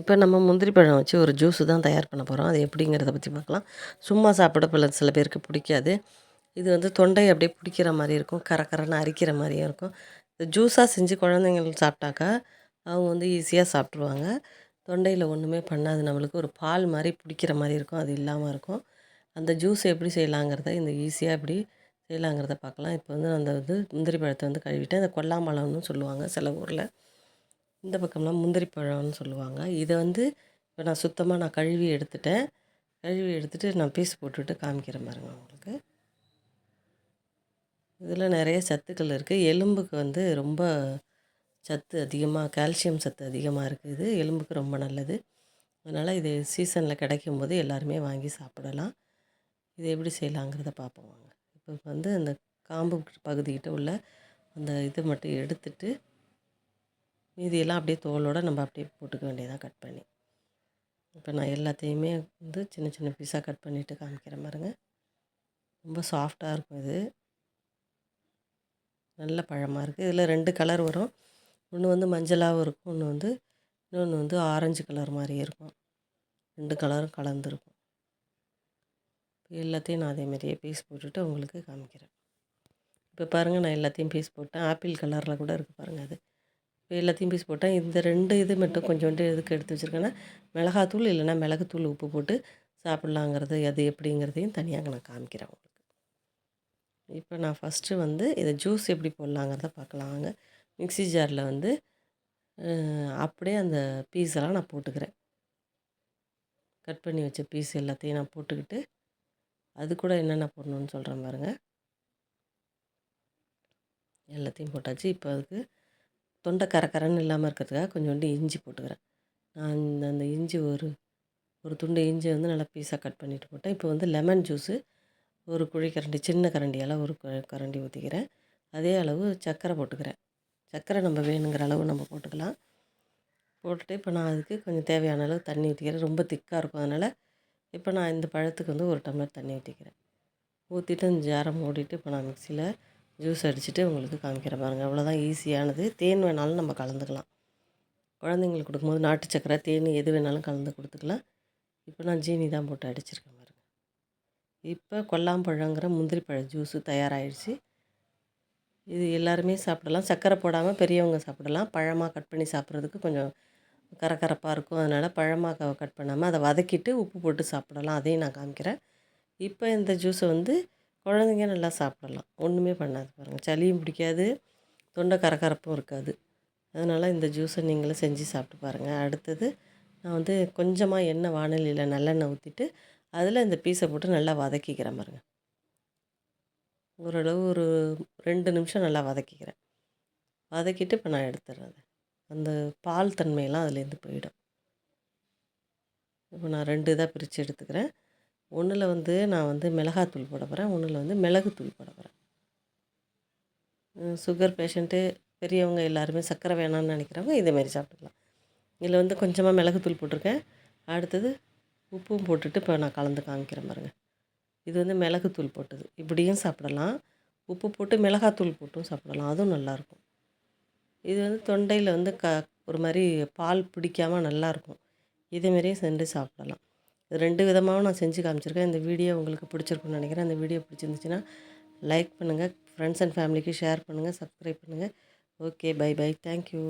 இப்போ நம்ம முந்திரி பழம் வச்சு ஒரு ஜூஸு தான் தயார் பண்ண போகிறோம். அது எப்படிங்கிறத பற்றி பார்க்கலாம். சும்மா சாப்பிட பல சில பேருக்கு பிடிக்காது. இது வந்து தொண்டை அப்படியே பிடிக்கிற மாதிரி இருக்கும். கரக்கரன்னு அரிக்கிற மாதிரியும் இருக்கும். இது ஜூஸாக செஞ்சு குழந்தைங்களுக்கு சாப்பிட்டாக்கா அவங்க வந்து ஈஸியாக சாப்பிட்ருவாங்க தொண்டையில் ஒன்றுமே பண்ணாது. நம்மளுக்கு ஒரு பால் மாதிரி பிடிக்கிற மாதிரி இருக்கும். அது இல்லாமல் இருக்கும். அந்த ஜூஸ் எப்படி செய்யலாங்கிறத இந்த ஈஸியாக எப்படி செய்யலாங்கிறத பார்க்கலாம். இப்போ வந்து அந்த இது முந்திரி பழத்தை வந்து கழுவிட்டு அந்த கொல்லாம்பழம்னு சொல்லுவாங்க சில ஊரில். இந்த பக்கம்லாம் முந்திரி பழம்னு சொல்லுவாங்க. இதை வந்து இப்போ நான் சுத்தமாக நான் கழுவி எடுத்துட்டேன். கழுவி எடுத்துகிட்டு நான் பீஸ் போட்டுட்டு காமிக்கிறேன் பாருங்க உங்களுக்கு. இதில் நிறைய சத்துக்கள் இருக்குது எலும்புக்கு வந்து ரொம்ப சத்து அதிகமாக கால்சியம் சத்து அதிகமாக இருக்குது எலும்புக்கு ரொம்ப நல்லது. அதனால் இது சீசனில் கிடைக்கும் போது எல்லாருமே வாங்கி சாப்பிடலாம். இது எப்படி செய்யலாங்கிறத பார்ப்போம் வாங்க. இப்போ வந்து அந்த காம்பு பகுதிக்கிட்ட உள்ள அந்த இது மட்டும் எடுத்துட்டு மீதியெல்லாம் அப்படியே தோலோடு நம்ம அப்படியே போட்டுக்க வேண்டியதாக கட் பண்ணி. இப்போ நான் எல்லாத்தையுமே வந்து சின்ன சின்ன பீஸாக கட் பண்ணிவிட்டு காமிக்கிறேன் பாருங்க. ரொம்ப சாஃப்டாக இருக்கும் இது. நல்ல பழமாக இருக்குது இதில் ரெண்டு கலர் வரும். ஒன்று வந்து மஞ்சளாகவும் இருக்கும். ஒன்று வந்து இன்னொன்று வந்து ஆரஞ்சு கலர் மாதிரி இருக்கும். ரெண்டு கலரும் கலந்துருக்கும். எல்லாத்தையும் நான் அதேமாரியே பீஸ் போட்டுட்டு உங்களுக்கு காமிக்கிறேன். இப்போ பாருங்கள் நான் எல்லாத்தையும் பீஸ் போட்டேன். ஆப்பிள் கலரில் கூட இருக்குது பாருங்கள் அது. எல்லாத்தையும் பீஸ் போட்டேன். இந்த ரெண்டு இது மட்டும் கொஞ்சோண்டு இதுக்கு எடுத்து வச்சுருக்கேன்னா மிளகாத்தூள் இல்லைன்னா மிளகுத்தூள் உப்பு போட்டு சாப்பிட்லாங்கிறது அது எப்படிங்கிறதையும் தனியாக நான் காமிக்கிறேன் உங்களுக்கு. இப்போ நான் ஃபஸ்ட்டு வந்து இதை ஜூஸ் எப்படி போடலாங்கிறத பார்க்கலாங்க. மிக்ஸி ஜாரில் வந்து அப்படியே அந்த பீஸ் எல்லாம் நான் போட்டுக்கிறேன். கட் பண்ணி வச்ச பீஸ் எல்லாத்தையும் நான் போட்டுக்கிட்டு அது கூட என்னென்ன போடணுன்னு சொல்கிறேன் பாருங்கள் எல்லாத்தையும் போட்டாச்சு. இப்போ அதுக்கு தொண்டை கரக்கரன்னு இல்லாமல் இருக்கிறதுக்காக கொஞ்சோண்டு இஞ்சி போட்டுக்கிறேன். நான் அந்த இஞ்சி ஒரு ஒரு துண்டு இஞ்சி வந்து நல்லா பீஸாக கட் பண்ணிவிட்டு போட்டேன். இப்போ வந்து லெமன் ஜூஸு ஒரு குழி கரண்டி சின்ன கரண்டியால் ஒரு கரண்டி ஊற்றிக்கிறேன் அதே அளவு சர்க்கரை போட்டுக்கிறேன். சர்க்கரை நம்ம வேணுங்கிற அளவு நம்ம போட்டுக்கலாம். போட்டுட்டு இப்போ நான் அதுக்கு கொஞ்சம் தேவையான அளவு தண்ணி ஊற்றிக்கிறேன் ரொம்ப திக்காக இருக்கும் அதனால் இப்போ நான் இந்த பழத்துக்கு வந்து ஒரு டம்ளர் தண்ணி ஊற்றிக்கிறேன் ஊற்றிட்டு அந்த ஜாரம் மூடிட்டு இப்போ நான் மிக்சியில் ஜூஸ் அடிச்சுட்டு உங்களுக்கு காமிக்கிறேன் பாருங்கள் அவ்வளோதான் ஈஸியானது தேன் வேணாலும் நம்ம கலந்துக்கலாம். குழந்தைங்களுக்கு கொடுக்கும்போது நாட்டு சக்கரை தேன் எது வேணாலும் கலந்து கொடுத்துக்கலாம். இப்போ நான் ஜீனி தான் போட்டு அடிச்சிருக்கேன் பாருங்கள் இப்போ கொல்லாம்பழங்கிற முந்திரி பழ ஜூஸு தயாராகிடுச்சு இது எல்லாருமே சாப்பிடலாம். சர்க்கரை போடாமல் பெரியவங்க சாப்பிடலாம். பழமாக கட் பண்ணி சாப்பிட்றதுக்கு கொஞ்சம் கரகரப்பாக இருக்கும். அதனால் பழமாக கட் பண்ணாமல் அதை வதக்கிட்டு உப்பு போட்டு சாப்பிடலாம். அதையும் நான் காமிக்கிறேன். இப்போ இந்த ஜூஸை வந்து குழந்தைங்க நல்லா சாப்பிடலாம். ஒன்றுமே பண்ணாது பாருங்கள் சளியும் பிடிக்காது. தொண்டை கரகரப்பும் இருக்காது. அதனால் இந்த ஜூஸை நீங்களும் செஞ்சு சாப்பிட்டு பாருங்கள் அடுத்தது நான் வந்து கொஞ்சமாக எண்ணெய் வானலியில் நல்லெண்ணெய் ஊற்றிட்டு அதில் இந்த பீஸை போட்டு நல்லா வதக்கிக்கிறேன் பாருங்கள் ஓரளவு ஒரு ரெண்டு நிமிஷம் நல்லா வதக்கிக்கிறேன். வதக்கிட்டு இப்போ நான் எடுத்துடுறேன் அந்த பால் தன்மையெல்லாம் அதுலேருந்து போயிடும். இப்போ நான் ரெண்டு இதாக பிரித்து எடுத்துக்கிறேன். ஒன்றில் வந்து நான் வந்து மிளகாத்தூள் போட போகிறேன் ஒன்றில் வந்து மிளகுத்தூள் போட போகிறேன் சுகர் பேஷண்ட்டு பெரியவங்க எல்லாருமே சர்க்கரை வேணாம்னு நினைக்கிறவங்க இதேமாரி சாப்பிட்டுக்கலாம். இதில் வந்து கொஞ்சமாக மிளகுத்தூள் போட்டிருக்கேன். அடுத்தது உப்பும் போட்டுட்டு இப்போ நான் கலந்து காமிக்கிறேன் பாருங்கள் இது வந்து மிளகுத்தூள் போட்டது. இப்படியும் சாப்பிடலாம். உப்பு போட்டு மிளகாத்தூள் போட்டும் சாப்பிடலாம். அதுவும் நல்லாயிருக்கும். இது வந்து தொண்டையில் வந்து க ஒரு மாதிரி பால் பிடிக்காமல் நல்லாயிருக்கும். இதேமாரியே செஞ்சு சாப்பிடலாம். ரெண்டு விதமாகவும் நான் செஞ்சு காமிச்சிருக்கேன். இந்த வீடியோ உங்களுக்கு பிடிச்சிருக்குன்னு நினைக்கிறேன். அந்த வீடியோ பிடிச்சிருந்துச்சுன்னா லைக் பண்ணுங்கள் ஃப்ரெண்ட்ஸ் அண்ட் ஃபேமிலிக்கு ஷேர் பண்ணுங்கள் சப்ஸ்கிரைப் பண்ணுங்கள் okay bye bye thank you